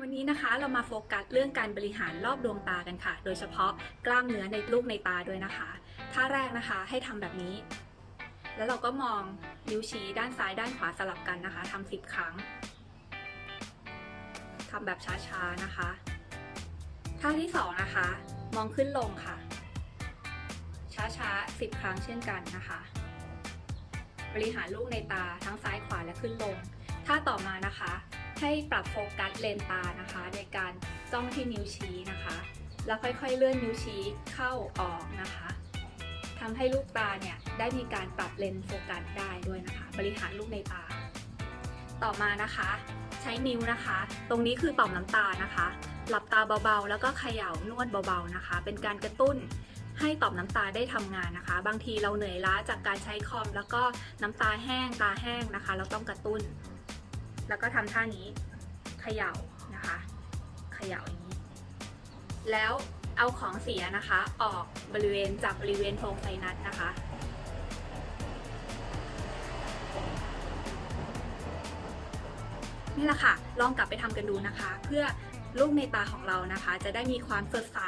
วันนี้นะคะเรามาโฟกัสเรื่องการบริหารรอบดวงตากันค่ะ โดยเฉพาะกล้ามเนื้อในลูกในตาด้วยนะคะ ท่าแรกนะคะให้ทำแบบนี้ แล้วเราก็มองนิ้วชี้ด้านซ้ายด้านขวาสลับกันนะคะทำสิบครั้งทำแบบช้าๆนะคะ ท่าที่สองนะคะ มองขึ้นลงค่ะ ช้าๆสิบครั้งเช่นกันนะคะ บริหารลูกในตาทั้งซ้ายขวาและขึ้นลง ท่าต่อมานะคะ ให้ปรับโฟกัสเลนตานะคะ ในการจ้องที่นิ้วชี้นะคะ แล้วค่อยๆเลื่อนนิ้วชี้เข้าออกนะคะทำให้ลูกตาเนี่ยได้มีการปรับเลนโฟกัสได้ด้วยนะคะ บริหารลูกในตา ต่อมานะคะ ใช้นิ้วนะคะ ตรงนี้คือต่อมน้ำตานะคะ หลับตาเบาๆ แล้วก็เขย่านวดเบาๆนะคะ เป็นการกระตุ้นให้ต่อมน้ำตาได้ทำงานนะคะ บางทีเราเหนื่อยล้าจากการใช้คอม แล้วก็น้ำตาแห้งตาแห้งนะคะ เราต้องกระตุ้น แล้วก็ทำท่านี้เขย่านะคะเขย่าอย่างนี้ แล้วเอาของเสียนะคะ ออกบริเวณจากบริเวณโพรงไซนัสนะคะ นี่แหละค่ะ ลองกลับไปทำกันดูนะคะ เพื่อลูกในตาของเรานะคะ จะได้มีความสดใส